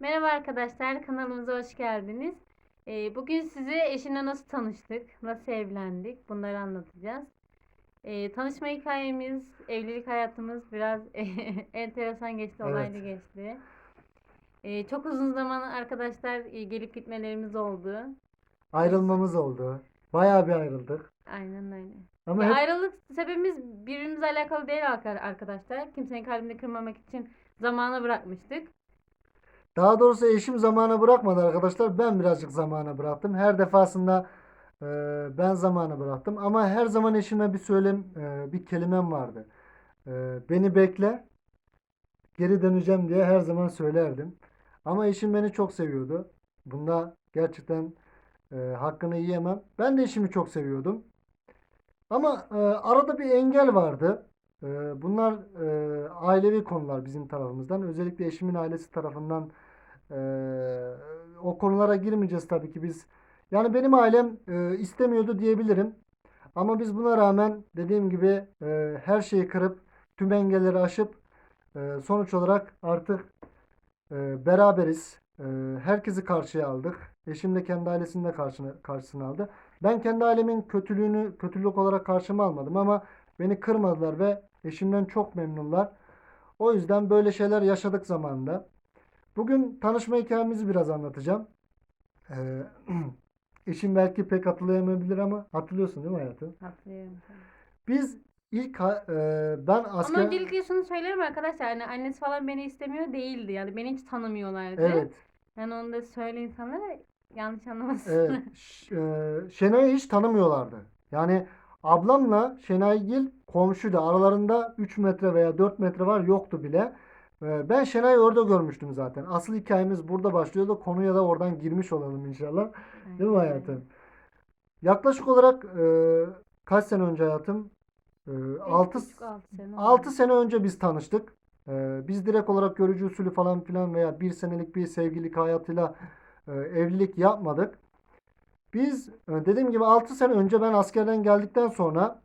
Merhaba arkadaşlar, kanalımıza hoş geldiniz. Ee, bugün size eşimle nasıl tanıştık, nasıl evlendik bunları anlatacağız. Ee, tanışma hikayemiz, evlilik hayatımız biraz enteresan geçti, olaylı Evet. geçti. Ee, çok uzun zaman arkadaşlar e, gelip gitmelerimiz oldu. Ayrılmamız oldu. Bayağı bir ayrıldık. Aynen öyle. Ama hep ayrılık sebebimiz birbirimizle alakalı değil arka- arkadaşlar. Kimsenin kalbini kırmamak için zamana bırakmıştık. Daha doğrusu eşim zamana bırakmadı arkadaşlar. Ben birazcık zamana bıraktım. Her defasında e, ben zamana bıraktım. Ama her zaman eşime bir söylem, e, bir kelimem vardı. E, beni bekle, geri döneceğim diye her zaman söylerdim. Ama eşim beni çok seviyordu. Bunda gerçekten e, hakkını yiyemem. Ben de eşimi çok seviyordum. Ama e, arada bir engel vardı. E, bunlar e, ailevi konular bizim tarafımızdan. Özellikle eşimin ailesi tarafından e, o konulara girmeyeceğiz tabii ki biz. Yani benim ailem e, istemiyordu diyebilirim. Ama biz buna rağmen dediğim gibi her şeyi kırıp tüm engelleri aşıp sonuç olarak artık beraberiz. Herkesi karşıya aldık. Eşim de kendi ailesini de karşına, karşısına aldı. Ben kendi ailemin kötülüğünü kötülük olarak karşıma almadım ama beni kırmadılar ve eşimden çok memnunlar. O yüzden böyle şeyler yaşadık zamanında. Bugün tanışma hikayemizi biraz anlatacağım. Ee, eşim belki pek hatırlayamayabilir ama hatırlıyorsun değil mi hayatım? Hatırlıyorum. Biz ilk ha- e, ben Ama asker öncelikle şunu söylerim arkadaşlar. Hani annesi falan beni istemiyor değildi. Yani beni hiç tanımıyorlardı. evet Yani onu da söyle insanlara yanlış anlamasın. Evet. Ş- e, Şenay'ı hiç tanımıyorlardı. Yani ablamla Şenaygil komşuydu. Aralarında 3 metre veya 4 metre var yoktu bile. E, Ben Şenay'ı orada görmüştüm zaten. Asıl hikayemiz burada başlıyordu. Konuya da oradan girmiş olalım inşallah. Değil mi Aynen hayatım? Yaklaşık olarak e, kaç sene önce hayatım? E, Beş 6 buçuk, altı sene oldu. 6 sene önce biz tanıştık. Ee, biz direkt olarak görücü usulü falan filan veya bir senelik bir sevgililik hayatıyla e, evlilik yapmadık. Biz e, dediğim gibi 6 sene önce ben askerden geldikten sonra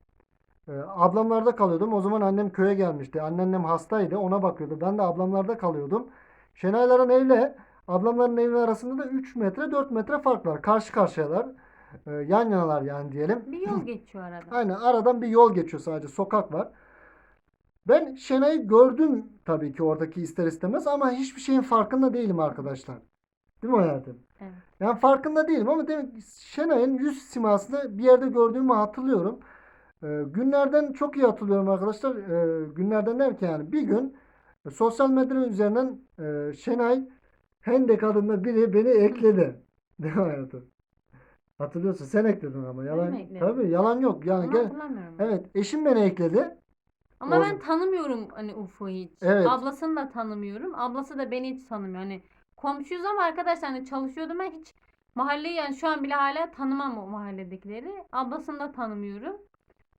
e, ablamlarda kalıyordum. O zaman annem köye gelmişti. Anneannem hastaydı. Ona bakıyordu. Ben de ablamlarda kalıyordum. Şenayların evle ablamların evi arasında da 3 metre 4 metre fark var. Karşı karşıyalar. E, yan yanalar yani diyelim. Bir yol geçiyor arada. Aynen aradan bir yol geçiyor sadece sokak var. Ben Şenay'ı gördüm tabii ki oradaki ister istemez ama hiçbir şeyin farkında değilim arkadaşlar. Değil mi hayatım? Evet. Yani farkında değilim ama demek Şenay'ın yüz simasını bir yerde gördüğümü hatırlıyorum. Ee, günlerden çok iyi hatırlıyorum arkadaşlar. Ee, günlerden derken yani bir gün e, sosyal medya üzerinden e, Şenay Hendek adında biri beni ekledi. Değil mi hayatım? Hatırlıyorsun sen ekledin ama yalan tabii yalan yok yani gel. Evet, eşim beni ekledi. Ama O- ben tanımıyorum hani Ufuk'u hiç. Evet. Ablasını da tanımıyorum. Ablası da beni hiç tanımıyor. Hani komşuyuz ama arkadaşlar hani çalışıyordum ben hiç mahalleyi yani şu an bile hala tanımam o mahalledekileri. Ablasını da tanımıyorum.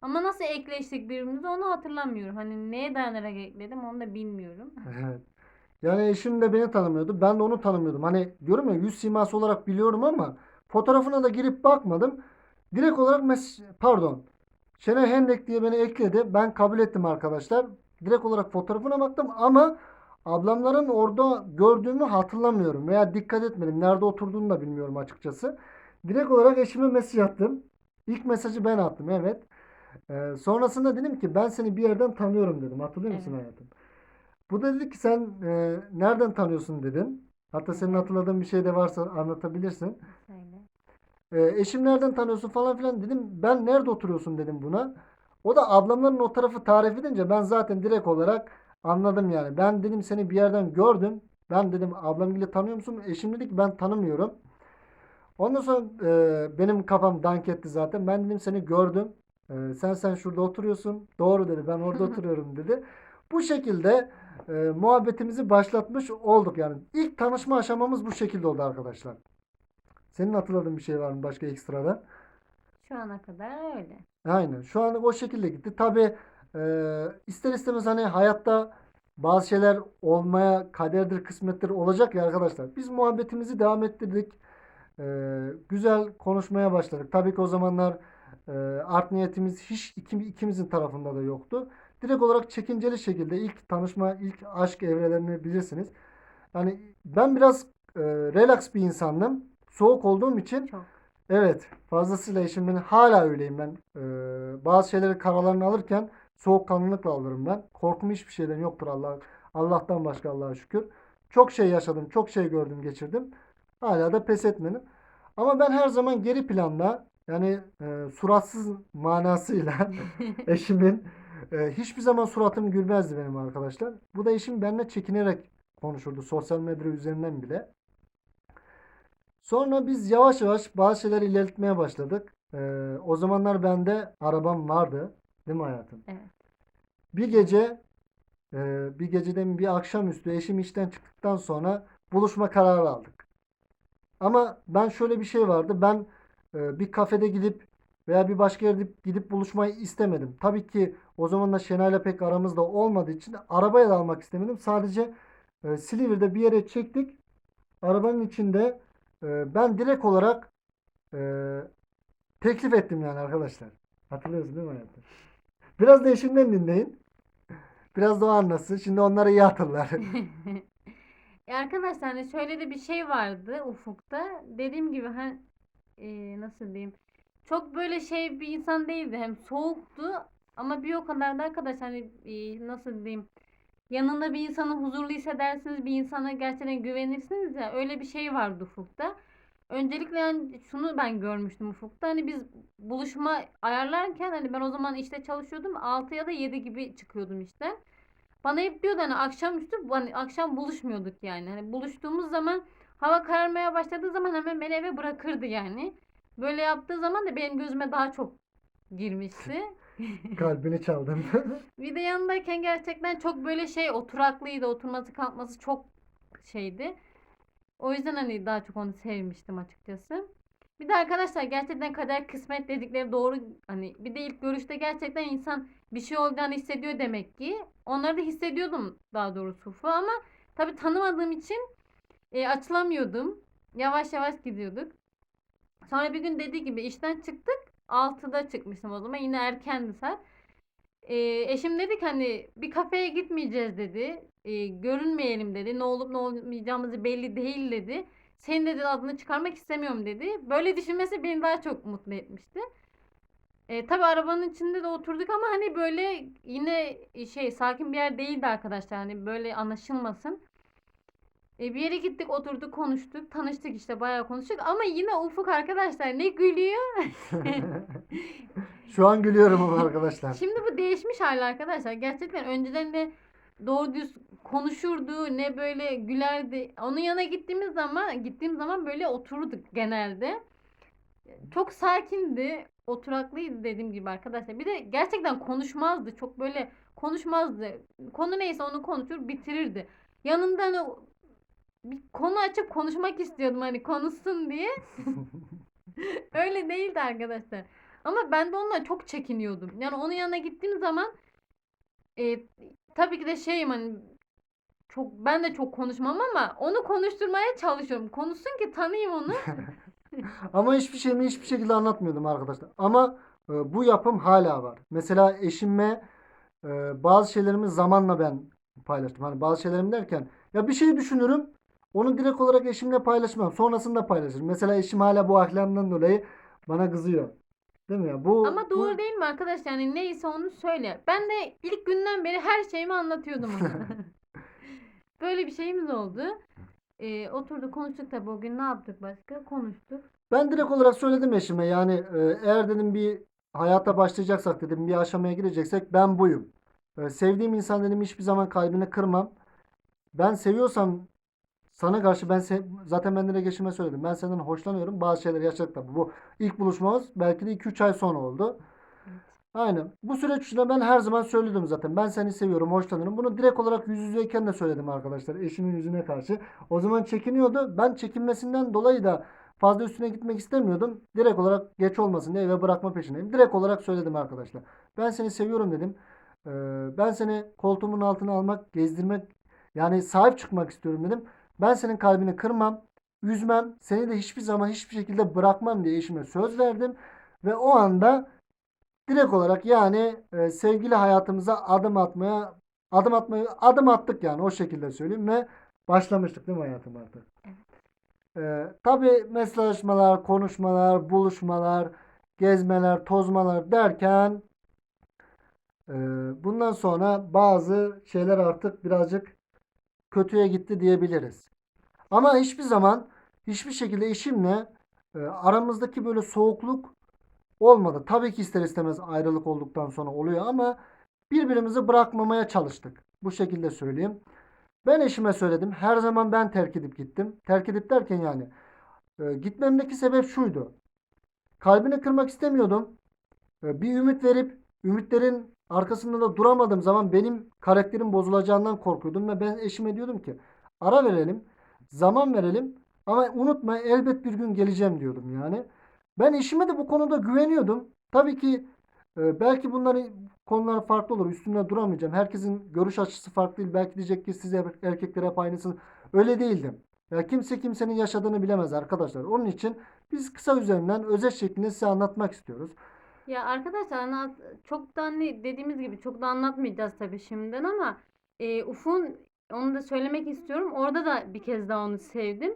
Ama nasıl ekleştik birbirimize onu hatırlamıyorum. Hani neye dayanarak ekledim onu da bilmiyorum. Yani eşim de beni tanımıyordu. Ben de onu tanımıyordum. Hani diyorum ya yüz siması olarak biliyorum ama fotoğrafına da girip bakmadım. Direkt olarak mes pardon. Şenay Hendek diye beni ekledi. Ben kabul ettim arkadaşlar. Direkt olarak fotoğrafına baktım ama ablamların orada gördüğümü hatırlamıyorum veya dikkat etmedim. Nerede oturduğunu da bilmiyorum açıkçası. Direkt olarak eşime mesaj attım. İlk mesajı ben attım evet. Ee, sonrasında dedim ki ben seni bir yerden tanıyorum dedim. Hatırlıyor musun Evet. hayatım? Bu da dedi ki sen e, nereden tanıyorsun dedin. Hatta senin hatırladığın bir şey de varsa anlatabilirsin. Söyle. E, eşim nereden tanıyorsun falan filan dedim. Ben nerede oturuyorsun dedim buna. O da ablamların o tarafı tarif edince ben zaten direkt olarak anladım yani. Ben dedim seni bir yerden gördüm. Ben dedim ablamgili tanıyor musun? Eşim dedi ki ben tanımıyorum. Ondan sonra e, benim kafam dank etti zaten. Ben dedim seni gördüm. E, sen sen şurada oturuyorsun. Doğru dedi. Ben orada oturuyorum dedi. Bu şekilde e, muhabbetimizi başlatmış olduk yani. İlk tanışma aşamamız bu şekilde oldu arkadaşlar. Senin hatırladığın bir şey var mı başka ekstradan? Şu ana kadar öyle. Aynen. Şu an o şekilde gitti. Tabii e, ister istemez hani hayatta bazı şeyler olmaya kaderdir, kısmettir olacak ya arkadaşlar. Biz muhabbetimizi devam ettirdik. E, güzel konuşmaya başladık. Tabii ki o zamanlar e, art niyetimiz hiç iki- ikimizin tarafında da yoktu. Direkt olarak çekinceli şekilde ilk tanışma, ilk aşk evrelerini bilirsiniz. Yani ben biraz e, relax bir insandım. Soğuk olduğum için Çok. evet fazlasıyla eşimin hala öyleyim ben. E, bazı şeyleri karalarını alırken soğukkanlılıkla alırım ben. Korkum hiçbir şeyden yoktur Allah Allah'tan başka Allah'a şükür. Çok şey yaşadım, çok şey gördüm, geçirdim. Hala da pes etmedim. Ama ben her zaman geri planda yani e, suratsız manasıyla eşimin e, hiçbir zaman suratım gülmezdi benim arkadaşlar. Bu da eşim benimle çekinerek konuşurdu sosyal medya üzerinden bile. Sonra biz yavaş yavaş bazı şeyleri ilerletmeye başladık. E, o zamanlar bende arabam vardı. Değil mi hayatım? Evet. Bir gece e, bir geceden bir akşamüstü eşim işten çıktıktan sonra buluşma kararı aldık. Ama ben şöyle bir şey vardı. Ben e, bir kafede gidip veya bir başka yerde gidip buluşmayı istemedim. Tabii ki o zaman da Şenay'la pek aramızda olmadığı için arabaya da almak istemedim. Sadece e, Silivri'de bir yere çektik. Arabanın içinde e, ben direkt olarak e, teklif ettim yani arkadaşlar. Hatırlıyorsun değil mi hayatım? Biraz da eşimden dinleyin. Biraz da o anlasın. Şimdi onları iyi hatırlar. Ya arkadaşlar hani şöyle de bir şey vardı ufukta. Dediğim gibi hani e, nasıl diyeyim? Çok böyle şey bir insan değildi. Hem soğuktu ama bir o kadar da arkadaş hani e, nasıl diyeyim? Yanında bir insanı huzurlu hissedersiniz. Bir insana gerçekten güvenirsiniz ya. Öyle bir şey vardı ufukta. Öncelikle yani şunu ben görmüştüm ufukta. Hani biz buluşma ayarlarken hani ben o zaman işte çalışıyordum. 6 ya da 7 gibi çıkıyordum işte. Bana hep diyordu hani akşamüstü hani akşam buluşmuyorduk yani. Hani buluştuğumuz zaman hava kararmaya başladığı zaman hemen beni eve bırakırdı yani. Böyle yaptığı zaman da benim gözüme daha çok girmişti. Kalbini çaldım. Bir de yanındayken gerçekten çok böyle şey oturaklıydı. Oturması kalkması çok şeydi. O yüzden hani daha çok onu sevmiştim açıkçası. Bir de arkadaşlar gerçekten kader kısmet dedikleri doğru. Hani bir de ilk görüşte gerçekten insan bir şey olacağını hissediyor demek ki. Onları da hissediyordum daha doğrusu Ufu ama tabii tanımadığım için e, açılamıyordum. Yavaş yavaş gidiyorduk. Sonra bir gün dediği gibi işten çıktık. 6'da çıkmıştım o zaman. Yine erkendi saat. E, eşim dedi ki hani bir kafeye gitmeyeceğiz dedi. E, görünmeyelim dedi. Ne olup ne olmayacağımızı belli değil dedi. Senin dedi adını çıkarmak istemiyorum dedi. Böyle düşünmesi beni daha çok mutlu etmişti. E, tabii arabanın içinde de oturduk ama hani böyle yine şey sakin bir yer değildi arkadaşlar. Hani böyle anlaşılmasın. E, bir yere gittik oturduk konuştuk. Tanıştık işte bayağı konuştuk. Ama yine Ufuk arkadaşlar ne gülüyor. Şu an gülüyorum ama arkadaşlar. Şimdi bu değişmiş hali arkadaşlar. Gerçekten önceden de doğru düz konuşurdu ne böyle gülerdi. Onun yanına gittiğimiz zaman gittiğim zaman böyle otururduk genelde. Çok sakindi, oturaklıydı dediğim gibi arkadaşlar. Bir de gerçekten konuşmazdı. Çok böyle konuşmazdı. Konu neyse onu konuşur, bitirirdi. Yanında hani o- bir konu açıp konuşmak istiyordum hani konuşsun diye. Öyle değildi arkadaşlar. Ama ben de onunla çok çekiniyordum. Yani onun yanına gittiğim zaman e, tabii ki de şeyim hani çok ben de çok konuşmam ama onu konuşturmaya çalışıyorum. Konuşsun ki tanıyayım onu. Ama hiçbir şeyimi hiçbir şekilde anlatmıyordum arkadaşlar. Ama e, bu yapım hala var. Mesela eşime e, bazı şeylerimi zamanla ben paylaştım. Hani bazı şeylerimi derken ya bir şey düşünürüm. Onu direkt olarak eşimle paylaşmam. Sonrasında paylaşırım. Mesela eşim hala bu ahlakından dolayı bana kızıyor. Değil mi ya? Bu Ama bu- doğru değil mi arkadaş? Yani neyse onu söyle. Ben de ilk günden beri her şeyimi anlatıyordum ona. Böyle bir şeyimiz oldu. E, oturduk konuştuk tabii o gün ne yaptık başka? Konuştuk. Ben direkt olarak söyledim eşime yani e, eğer dedim bir hayata başlayacaksak dedim bir aşamaya gireceksek ben buyum. E, sevdiğim insan dedim hiçbir zaman kalbini kırmam. Ben seviyorsam sana karşı ben se- zaten ben direkt eşime söyledim. Ben senden hoşlanıyorum. Bazı şeyler yaşadık tabii. Bu ilk buluşmamız belki de 2-3 ay sonra oldu. Aynen. Bu süreç içinde ben her zaman söyledim zaten. Ben seni seviyorum, hoşlanıyorum. Bunu direkt olarak yüz yüzeyken de söyledim arkadaşlar. Eşimin yüzüne karşı. O zaman çekiniyordu. Ben çekinmesinden dolayı da fazla üstüne gitmek istemiyordum. Direkt olarak geç olmasın diye eve bırakma peşindeyim. Direkt olarak söyledim arkadaşlar. Ben seni seviyorum dedim. Ee, ben seni koltuğumun altına almak, gezdirmek yani sahip çıkmak istiyorum dedim. Ben senin kalbini kırmam, üzmem, seni de hiçbir zaman hiçbir şekilde bırakmam diye eşime söz verdim. Ve o anda direkt olarak yani e, sevgili hayatımıza adım atmaya adım atmaya adım attık yani o şekilde söyleyeyim ve başlamıştık değil mi hayatım artık? Ee, tabii mesajlaşmalar, konuşmalar, buluşmalar, gezmeler, tozmalar derken e, bundan sonra bazı şeyler artık birazcık kötüye gitti diyebiliriz. Ama hiçbir zaman hiçbir şekilde eşimle e, aramızdaki böyle soğukluk olmadı. Tabii ki ister istemez ayrılık olduktan sonra oluyor ama birbirimizi bırakmamaya çalıştık. Bu şekilde söyleyeyim. Ben eşime söyledim. Her zaman ben terk edip gittim. Terk edip derken yani e, gitmemdeki sebep şuydu. Kalbini kırmak istemiyordum. E, bir ümit verip ümitlerin arkasında da duramadığım zaman benim karakterim bozulacağından korkuyordum ve ben eşime diyordum ki ara verelim, zaman verelim ama unutma elbet bir gün geleceğim diyordum yani. Ben eşime de bu konuda güveniyordum. Tabii ki e, belki bunların konular farklı olur. Üstünde duramayacağım. Herkesin görüş açısı farklı değil. Belki diyecek ki siz er- erkekler hep aynısınız. Öyle değildim. Ya kimse kimsenin yaşadığını bilemez arkadaşlar. Onun için biz kısa üzerinden özet şeklinde size anlatmak istiyoruz. Ya arkadaşlar anlat, çok da hani dediğimiz gibi çok da anlatmayacağız tabii şimdiden ama e, Ufuk'un onu da söylemek istiyorum. Orada da bir kez daha onu sevdim.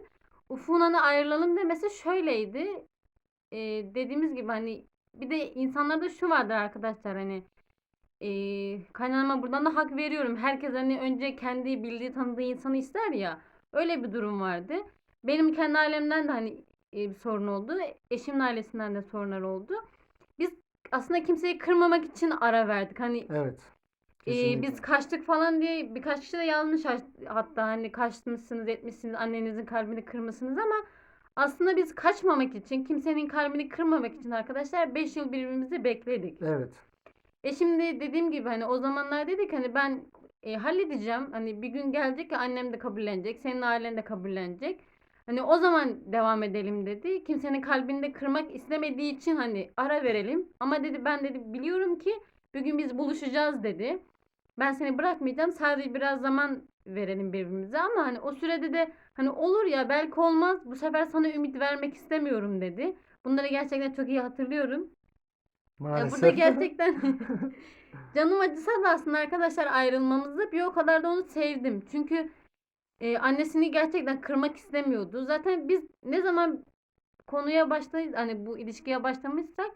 Ufuk'un hani ayrılalım demesi şöyleydi. E, dediğimiz gibi hani bir de insanlarda şu vardır arkadaşlar hani e, kaynanama buradan da hak veriyorum. Herkes hani önce kendi bildiği tanıdığı insanı ister ya. Öyle bir durum vardı. Benim kendi ailemden de hani e, bir sorun oldu. Eşimin ailesinden de sorunlar oldu. Aslında kimseyi kırmamak için ara verdik. Hani Evet. e, Kesinlikle. biz kaçtık falan diye birkaç kişi de yazmış ha- hatta hani kaçmışsınız etmişsiniz annenizin kalbini kırmışsınız ama aslında biz kaçmamak için kimsenin kalbini kırmamak için arkadaşlar 5 yıl birbirimizi bekledik. Evet. E şimdi dediğim gibi hani o zamanlar dedik hani ben e, halledeceğim. Hani bir gün gelecek ki annem de kabullenecek. Senin ailen de kabullenecek. Hani o zaman devam edelim dedi. Kimsenin kalbini de kırmak istemediği için hani ara verelim. Ama dedi ben dedi biliyorum ki bir gün biz buluşacağız dedi. Ben seni bırakmayacağım. Sadece biraz zaman verelim birbirimize ama hani o sürede de hani olur ya belki olmaz. Bu sefer sana ümit vermek istemiyorum dedi. Bunları gerçekten çok iyi hatırlıyorum. Ya Maalesef. burada gerçekten canım acısa da aslında arkadaşlar ayrılmamızda bir o kadar da onu sevdim. Çünkü e, annesini gerçekten kırmak istemiyordu. Zaten biz ne zaman konuya başlayız hani bu ilişkiye başlamışsak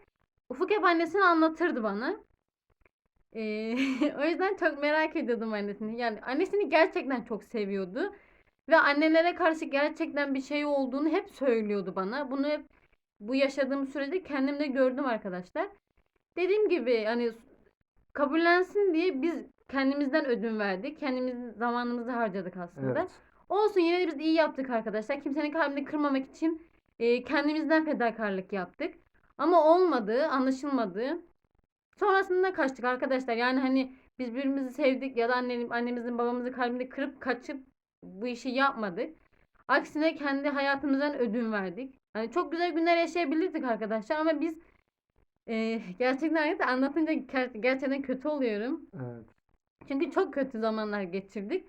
Ufuk hep annesini anlatırdı bana. E, o yüzden çok merak ediyordum annesini. Yani annesini gerçekten çok seviyordu. Ve annelere karşı gerçekten bir şey olduğunu hep söylüyordu bana. Bunu hep bu yaşadığım sürede kendimde gördüm arkadaşlar. Dediğim gibi hani kabullensin diye biz kendimizden ödün verdik. Kendimiz zamanımızı harcadık aslında. Evet. Olsun yine de biz iyi yaptık arkadaşlar. Kimsenin kalbini kırmamak için e, kendimizden fedakarlık yaptık. Ama olmadı, anlaşılmadı. Sonrasında kaçtık arkadaşlar. Yani hani biz birbirimizi sevdik ya da annem, annemizin babamızın kalbini kırıp kaçıp bu işi yapmadık. Aksine kendi hayatımızdan ödün verdik. Hani çok güzel günler yaşayabilirdik arkadaşlar ama biz e, gerçekten anlatınca ger- gerçekten kötü oluyorum. Evet. Çünkü çok kötü zamanlar geçirdik.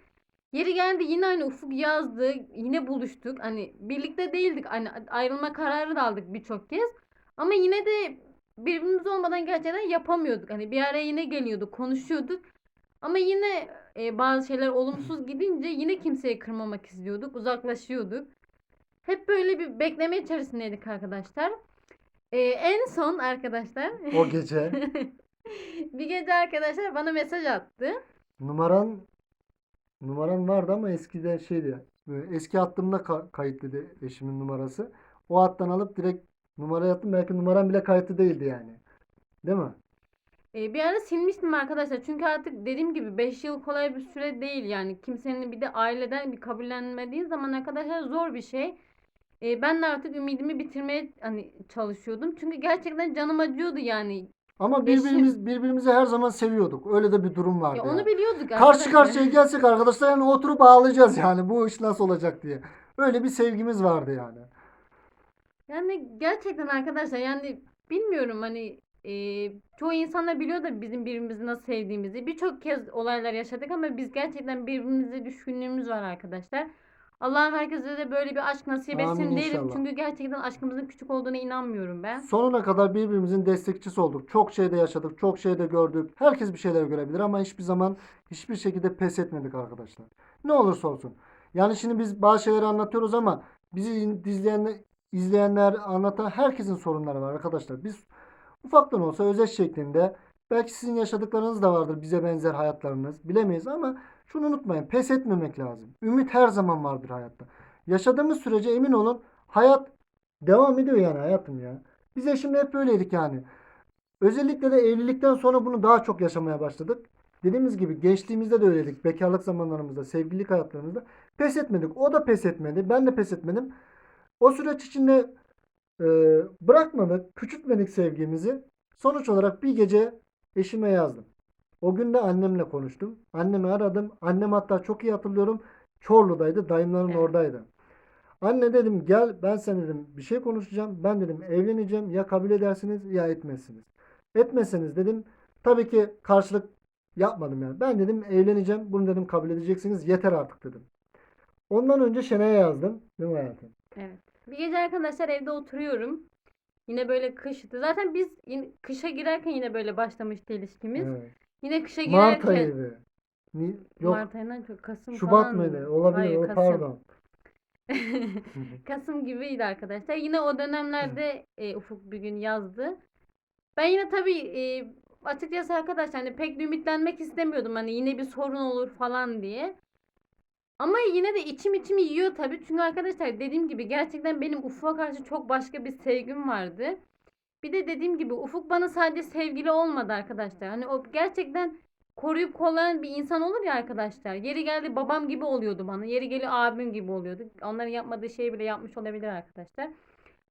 Yeri geldi yine hani Ufuk yazdı. Yine buluştuk. Hani birlikte değildik. Hani ayrılma kararı da aldık birçok kez. Ama yine de birbirimiz olmadan gerçekten yapamıyorduk. Hani bir araya yine geliyorduk, konuşuyorduk. Ama yine e, bazı şeyler olumsuz gidince yine kimseyi kırmamak istiyorduk, uzaklaşıyorduk. Hep böyle bir bekleme içerisindeydik arkadaşlar. E, en son arkadaşlar O gece bir gece arkadaşlar bana mesaj attı. numaran numaran vardı ama eskiden şeydi. Eski hattımda ka- kayıtlıydı eşimin numarası. O hattan alıp direkt numaraya attım. Belki numaram bile kayıtlı değildi yani. Değil mi? E, bir ara silmiştim arkadaşlar. Çünkü artık dediğim gibi 5 yıl kolay bir süre değil yani. Kimsenin bir de aileden bir kabullenmediğin zaman arkadaşlar zor bir şey. E, ben de artık ümidimi bitirmeye hani çalışıyordum. Çünkü gerçekten canım acıyordu yani. Ama birbirimiz birbirimizi her zaman seviyorduk. Öyle de bir durum vardı Ya yani. onu biliyorduk Karşı karşıya gelsek arkadaşlar yani oturup ağlayacağız yani bu iş nasıl olacak diye. Öyle bir sevgimiz vardı yani. Yani gerçekten arkadaşlar yani bilmiyorum hani e, çoğu insan da biliyor da bizim birbirimizi nasıl sevdiğimizi. Birçok kez olaylar yaşadık ama biz gerçekten birbirimize düşkünlüğümüz var arkadaşlar. Allah'ım herkese de böyle bir aşk nasip etsin Amin derim. inşallah. Çünkü gerçekten aşkımızın küçük olduğuna inanmıyorum ben. Sonuna kadar birbirimizin destekçisi olduk. Çok şeyde yaşadık, çok şeyde gördük. Herkes bir şeyler görebilir ama hiçbir zaman hiçbir şekilde pes etmedik arkadaşlar. Ne olursa olsun. Yani şimdi biz bazı şeyleri anlatıyoruz ama bizi izleyenler, izleyenler anlatan herkesin sorunları var arkadaşlar. Biz ufaktan olsa özet şeklinde belki sizin yaşadıklarınız da vardır bize benzer hayatlarınız bilemeyiz ama şunu unutmayın pes etmemek lazım. Ümit her zaman vardır hayatta. Yaşadığımız sürece emin olun hayat devam ediyor yani hayatım ya. Biz eşimle hep böyleydik yani. Özellikle de evlilikten sonra bunu daha çok yaşamaya başladık. Dediğimiz gibi gençliğimizde de öyleydik. Bekarlık zamanlarımızda, sevgililik hayatlarımızda pes etmedik. O da pes etmedi. Ben de pes etmedim. O süreç içinde e, bırakmadık, küçültmedik sevgimizi. Sonuç olarak bir gece eşime yazdım. O gün de annemle konuştum. Annemi aradım. Annem hatta çok iyi hatırlıyorum. Çorlu'daydı. Dayımların Evet. oradaydı. Anne dedim gel ben sen dedim bir şey konuşacağım. Ben dedim evleneceğim. Ya kabul edersiniz ya etmezsiniz. Etmezseniz dedim tabii ki karşılık yapmadım yani. Ben dedim evleneceğim. Bunu dedim kabul edeceksiniz. Yeter artık dedim. Ondan önce Şenay'a yazdım. Değil mi hayatım? Evet. Bir gece arkadaşlar evde oturuyorum. Yine böyle kıştı. Zaten biz yine kışa girerken yine böyle başlamıştı ilişkimiz. Evet. Yine kışa Mart girerken ayıydı. Ni- Yok Mart ayından çok Kasım Şubat falan mıydı? Olabilir. Hayır, Kasım. pardon. Kasım gibiydi arkadaşlar. Yine o dönemlerde e, Ufuk bir gün yazdı. Ben yine tabii e, açıkçası arkadaşlar hani pek de ümitlenmek istemiyordum. Hani yine bir sorun olur falan diye. Ama yine de içim içimi yiyor tabii. Çünkü arkadaşlar dediğim gibi gerçekten benim Ufuk'a karşı çok başka bir sevgim vardı. Bir de dediğim gibi Ufuk bana sadece sevgili olmadı arkadaşlar. Hani o gerçekten koruyup kollayan bir insan olur ya arkadaşlar. Yeri geldi babam gibi oluyordu bana. Yeri geliyor abim gibi oluyordu. Onların yapmadığı şeyi bile yapmış olabilir arkadaşlar.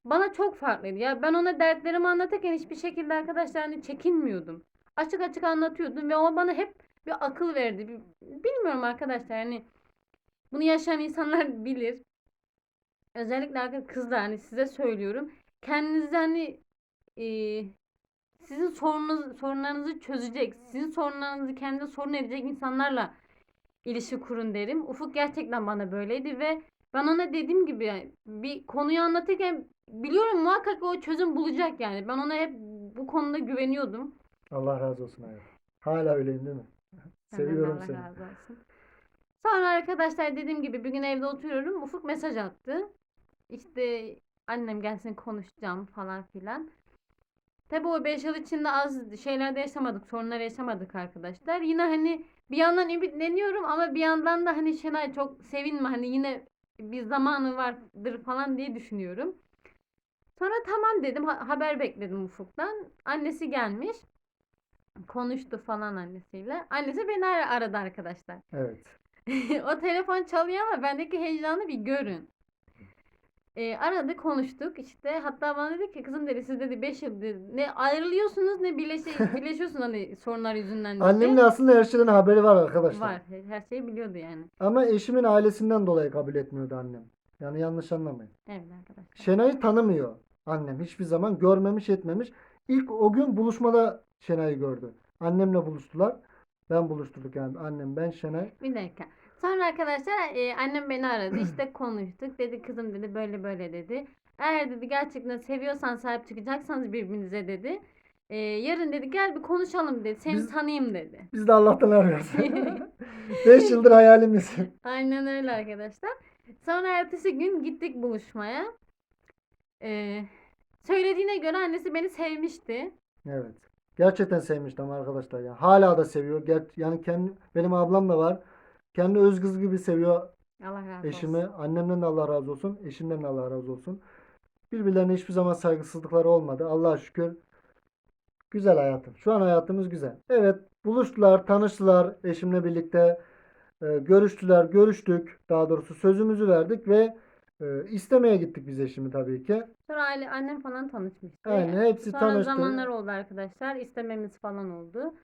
Bana çok farklıydı. Ya ben ona dertlerimi anlatırken hiçbir şekilde arkadaşlar hani çekinmiyordum. Açık açık anlatıyordum ve o bana hep bir akıl verdi. Bilmiyorum arkadaşlar yani bunu yaşayan insanlar bilir. Özellikle arkadaşlar kızlar hani size söylüyorum. Kendinizi hani eee, sizin sorununuz, sorunlarınızı çözecek, sizin sorunlarınızı kendine sorun edecek insanlarla ilişki kurun derim. Ufuk gerçekten bana böyleydi ve ben ona dediğim gibi yani bir konuyu anlatırken biliyorum muhakkak o çözüm bulacak yani. Ben ona hep bu konuda güveniyordum. Allah razı olsun hayatım. Hala öyleyim değil mi? Seviyorum Allah seni. razı olsun. Sonra arkadaşlar dediğim gibi bir gün evde oturuyorum. Ufuk mesaj attı. İşte annem gelsin konuşacağım falan filan. Tabii o 5 yıl içinde az şeyler de yaşamadık, sorunlar yaşamadık arkadaşlar. Yine hani bir yandan ümitleniyorum ama bir yandan da hani Şenay çok sevinme hani yine bir zamanı vardır falan diye düşünüyorum. Sonra tamam dedim ha- haber bekledim Ufuk'tan. Annesi gelmiş. Konuştu falan annesiyle. Annesi beni ar- aradı arkadaşlar. Evet. o telefon çalıyor ama bendeki heyecanı bir görün. Ee, aradı konuştuk işte hatta bana dedi ki kızım dedi siz dedi 5 yıl dedi, ne ayrılıyorsunuz ne birleşi, birleşiyorsunuz hani sorunlar yüzünden dedi. Annemin aslında her şeyden haberi var arkadaşlar. var her, her şeyi biliyordu yani. Ama eşimin ailesinden dolayı kabul etmiyordu annem. Yani yanlış anlamayın. Evet arkadaşlar. Şenay'ı tanımıyor annem. Hiçbir zaman görmemiş etmemiş. İlk o gün buluşmada Şenay'ı gördü. Annemle buluştular. Ben buluşturduk yani annem ben Şenay. Bir dakika. Sonra arkadaşlar e, annem beni aradı işte konuştuk dedi kızım dedi böyle böyle dedi. Eğer dedi gerçekten seviyorsan sahip çıkacaksanız birbirinize dedi. E, yarın dedi gel bir konuşalım dedi seni Biz- tanıyayım dedi. Biz de Allah'tan arıyoruz. 5 yıldır hayalimiz. Aynen öyle arkadaşlar. Sonra ertesi gün gittik buluşmaya. Ee, söylediğine göre annesi beni sevmişti. Evet. Gerçekten sevmiştim arkadaşlar ya. Hala da seviyor. Ger yani kendi benim ablam da var. Kendi öz kızı gibi seviyor Allah razı eşimi. olsun. Annemden de Allah razı olsun. Eşimden de Allah razı olsun. Birbirlerine hiçbir zaman saygısızlıkları olmadı. Allah'a şükür. Güzel hayatım. Şu an hayatımız güzel. Evet, buluştular, tanıştılar eşimle birlikte. Ee, görüştüler, görüştük. Daha doğrusu sözümüzü verdik ve e, istemeye gittik biz eşimi tabii ki. Sonra aile, annem falan tanışmıştı. Aynen, hepsi Sonra tanıştı. zamanlar oldu arkadaşlar. İstememiz falan oldu.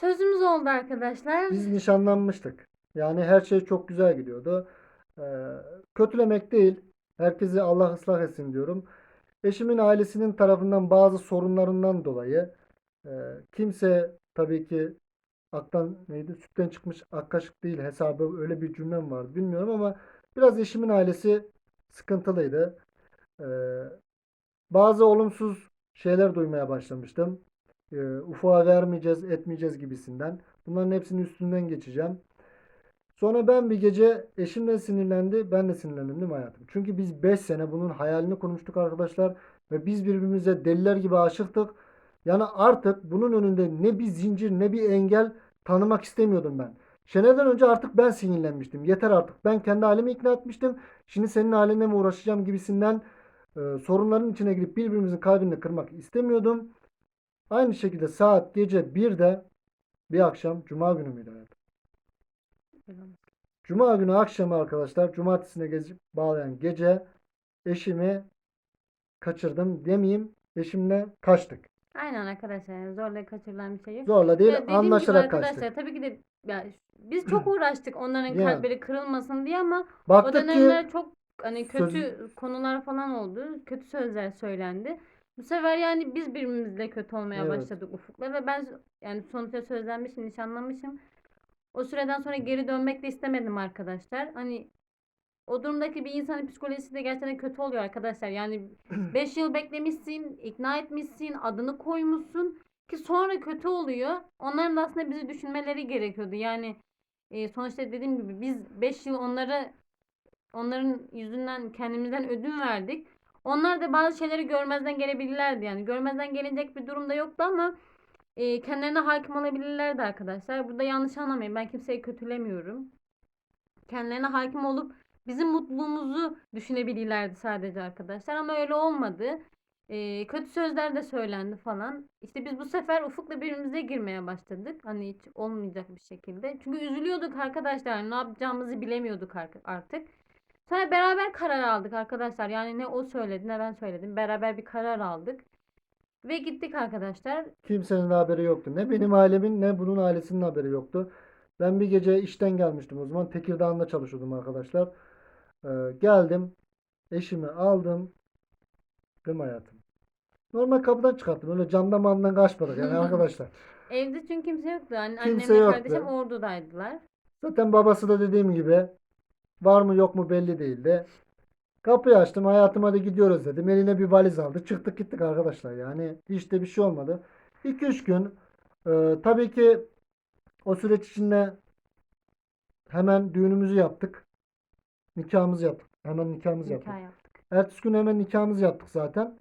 Sözümüz oldu arkadaşlar. Biz nişanlanmıştık. Yani her şey çok güzel gidiyordu. Ee, kötülemek değil. Herkesi Allah ıslah etsin diyorum. Eşimin ailesinin tarafından bazı sorunlarından dolayı e, kimse tabii ki aktan neydi? Sütten çıkmış ak kaşık değil hesabı öyle bir cümlem vardı bilmiyorum ama biraz eşimin ailesi sıkıntılıydı. Ee, bazı olumsuz şeyler duymaya başlamıştım. Ee, ufuğa vermeyeceğiz, etmeyeceğiz gibisinden. Bunların hepsinin üstünden geçeceğim. Sonra ben bir gece eşim de sinirlendi. Ben de sinirlendim değil mi hayatım? Çünkü biz 5 sene bunun hayalini kurmuştuk arkadaşlar. Ve biz birbirimize deliler gibi aşıktık. Yani artık bunun önünde ne bir zincir ne bir engel tanımak istemiyordum ben. Şener'den önce artık ben sinirlenmiştim. Yeter artık. Ben kendi halimi ikna etmiştim. Şimdi senin haline mi uğraşacağım gibisinden e, sorunların içine girip birbirimizin kalbini kırmak istemiyordum. Aynı şekilde saat gece 1'de bir akşam Cuma günü müydü hayatım? Cuma günü akşamı arkadaşlar cumartesine gezip bağlayan gece eşimi kaçırdım demeyeyim. Eşimle kaçtık. Aynen arkadaşlar zorla kaçırılan bir şey yok. Zorla değil Ya dediğim gibi anlaşarak arkadaşlar kaçtık. tabii ki de ya biz çok uğraştık onların Yani. kalpleri kırılmasın diye ama o Baktık ki dönemler çok hani söz- kötü konular falan oldu. Kötü sözler söylendi. Bu sefer yani biz birbirimizle kötü olmaya Evet. başladık Ufuk'la ve ben yani sonuçta sözlenmişim, nişanlanmışım. O süreden sonra geri dönmek de istemedim arkadaşlar. Hani o durumdaki bir insanın psikolojisi de gerçekten kötü oluyor arkadaşlar. Yani 5 yıl beklemişsin, ikna etmişsin, adını koymuşsun ki sonra kötü oluyor. Onların da aslında bizi düşünmeleri gerekiyordu. Yani e, sonuçta dediğim gibi biz 5 yıl onlara onların yüzünden kendimizden ödün verdik. Onlar da bazı şeyleri görmezden gelebilirlerdi yani. Görmezden gelecek bir durumda yoktu ama e, kendilerine hakim olabilirlerdi arkadaşlar. Burada yanlış anlamayın. Ben kimseyi kötülemiyorum. Kendilerine hakim olup bizim mutluluğumuzu düşünebilirlerdi sadece arkadaşlar. Ama öyle olmadı. E, kötü sözler de söylendi falan. İşte biz bu sefer Ufuk'la birbirimize girmeye başladık. Hani hiç olmayacak bir şekilde. Çünkü üzülüyorduk arkadaşlar. Ne yapacağımızı bilemiyorduk ar- artık. Sonra beraber karar aldık arkadaşlar. Yani ne o söyledi ne ben söyledim. Beraber bir karar aldık. Ve gittik arkadaşlar. kimsenin de haberi yoktu. Ne benim ailemin ne bunun ailesinin haberi yoktu. Ben bir gece işten gelmiştim o zaman. Tekirdağ'da çalışıyordum arkadaşlar. Ee, geldim. Eşimi aldım. Değil mi hayatım? Normal kapıdan çıkarttım. Öyle camdan mamdan kaçmadık yani arkadaşlar. Evde çünkü kimse yoktu. Anne, Kimse annemle yoktu. kardeşim ordudaydılar. Zaten babası da dediğim gibi var mı yok mu belli değildi. Kapıyı açtım hayatım hadi gidiyoruz dedim. Eline bir valiz aldı. Çıktık gittik arkadaşlar yani. Hiç de bir şey olmadı. 2-3 gün e, tabii ki o süreç içinde hemen düğünümüzü yaptık. Nikahımızı yaptık. Hemen nikahımızı yaptık. Nikah yaptık. Ertesi gün hemen nikahımızı yaptık zaten.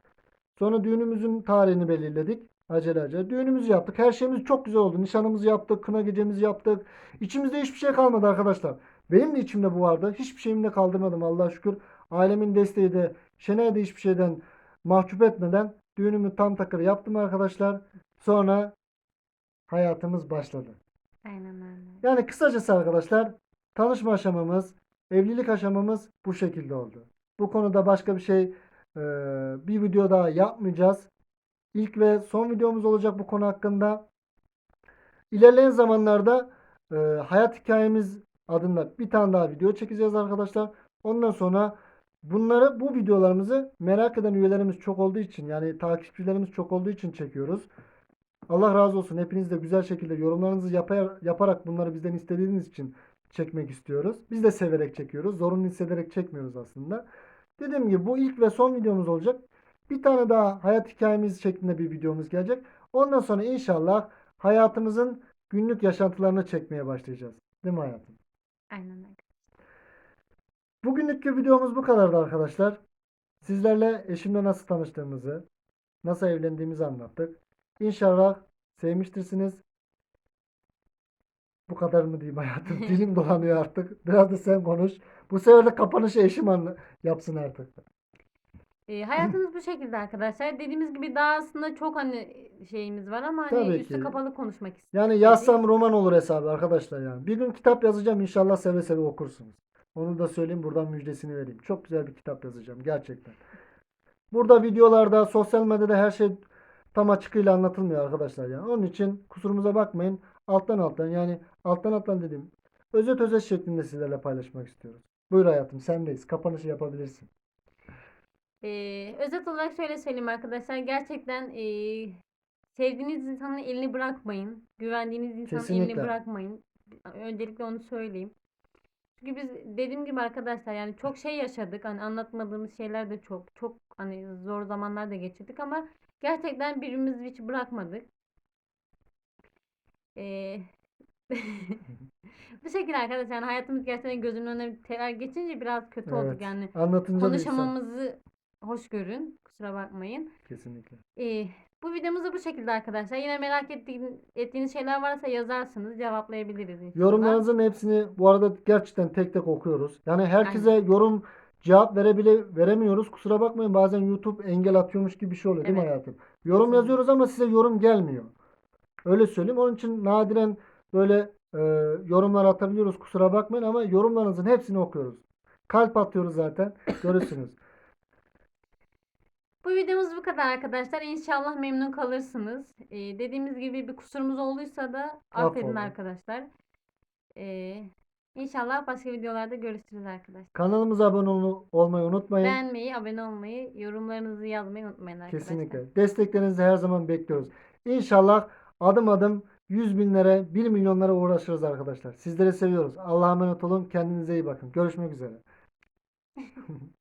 Sonra düğünümüzün tarihini belirledik. Acele acele. Düğünümüzü yaptık. Her şeyimiz çok güzel oldu. Nişanımızı yaptık. Kına gecemizi yaptık. İçimizde hiçbir şey kalmadı arkadaşlar. Benim de içimde bu vardı. Hiçbir şeyimi de kaldırmadım Allah'a şükür. Ailemin desteği de Şener de hiçbir şeyden mahcup etmeden düğünümü tam takır yaptım arkadaşlar. Sonra hayatımız başladı. Aynen öyle. Yani kısacası arkadaşlar tanışma aşamamız, evlilik aşamamız bu şekilde oldu. Bu konuda başka bir şey e, bir video daha yapmayacağız. İlk ve son videomuz olacak bu konu hakkında. İlerleyen zamanlarda e, hayat hikayemiz adında bir tane daha video çekeceğiz arkadaşlar. Ondan sonra bunları bu videolarımızı merak eden üyelerimiz çok olduğu için yani takipçilerimiz çok olduğu için çekiyoruz. Allah razı olsun. Hepiniz de güzel şekilde yorumlarınızı yapar, yaparak bunları bizden istediğiniz için çekmek istiyoruz. Biz de severek çekiyoruz. Zorunlu hissederek çekmiyoruz aslında. Dediğim gibi bu ilk ve son videomuz olacak. Bir tane daha hayat hikayemiz şeklinde bir videomuz gelecek. Ondan sonra inşallah hayatımızın günlük yaşantılarını çekmeye başlayacağız. Değil mi hayatım? Aynen öyle. Bugünlük videomuz bu kadardı arkadaşlar. Sizlerle eşimle nasıl tanıştığımızı, nasıl evlendiğimizi anlattık. İnşallah sevmiştirsiniz. Bu kadar mı diyeyim hayatım? Dilim dolanıyor artık. Biraz da sen konuş. Bu sefer de kapanışı eşim yapsın artık. Ee, hayatımız bu şekilde arkadaşlar. Dediğimiz gibi daha aslında çok hani şeyimiz var ama hani Tabii üstü ki. kapalı konuşmak istedik. Yani yazsam roman olur hesabı arkadaşlar yani. Bir gün kitap yazacağım inşallah seve seve okursunuz. Onu da söyleyeyim buradan müjdesini vereyim. Çok güzel bir kitap yazacağım gerçekten. Burada videolarda, sosyal medyada her şey tam açıkıyla anlatılmıyor arkadaşlar yani. Onun için kusurumuza bakmayın. Alttan alttan yani alttan alttan dediğim özet özet şeklinde sizlerle paylaşmak istiyoruz. Buyur hayatım sendeyiz. Kapanışı yapabilirsin. Ee, özet olarak şöyle söyleyeyim arkadaşlar. Gerçekten ee, sevdiğiniz insanın elini bırakmayın. Güvendiğiniz insanın elini Kesinlikle. bırakmayın. Öncelikle onu söyleyeyim. Çünkü biz dediğim gibi arkadaşlar yani çok şey yaşadık. Hani anlatmadığımız şeyler de çok. Çok hani zor zamanlar da geçirdik ama gerçekten birbirimizi hiç bırakmadık. Ee, Bu şekilde arkadaşlar yani hayatımız gerçekten gözümün önüne tekrar geçince biraz kötü olduk Evet. yani. Anlatınca Konuşamamızı hoş görün. Kusura bakmayın. Kesinlikle. Ee, bu videomuz da bu şekilde arkadaşlar. Yine merak ettiğin, ettiğiniz şeyler varsa yazarsınız. Cevaplayabiliriz inşallah. Yorumlarınızın hepsini bu arada gerçekten tek tek okuyoruz. Yani herkese yorum cevap verebile veremiyoruz. Kusura bakmayın bazen YouTube engel atıyormuş gibi bir şey oluyor değil mi Evet. hayatım? Yorum Kesinlikle. yazıyoruz ama size yorum gelmiyor. Öyle söyleyeyim. Onun için nadiren böyle e, yorumlar atabiliyoruz. Kusura bakmayın ama yorumlarınızın hepsini okuyoruz. Kalp atıyoruz zaten. Görürsünüz. Bu videomuz bu kadar arkadaşlar. İnşallah memnun kalırsınız. Ee, dediğimiz gibi bir kusurumuz olduysa da affedin Affola. arkadaşlar. Ee, inşallah başka videolarda görüşürüz arkadaşlar. Kanalımıza abone ol- olmayı unutmayın. Beğenmeyi, abone olmayı, yorumlarınızı yazmayı unutmayın arkadaşlar. Kesinlikle. Desteklerinizi her zaman bekliyoruz. İnşallah adım adım 100 binlere, 1 milyonlara uğraşırız arkadaşlar. Sizleri seviyoruz. Allah'a emanet olun. Kendinize iyi bakın. Görüşmek üzere.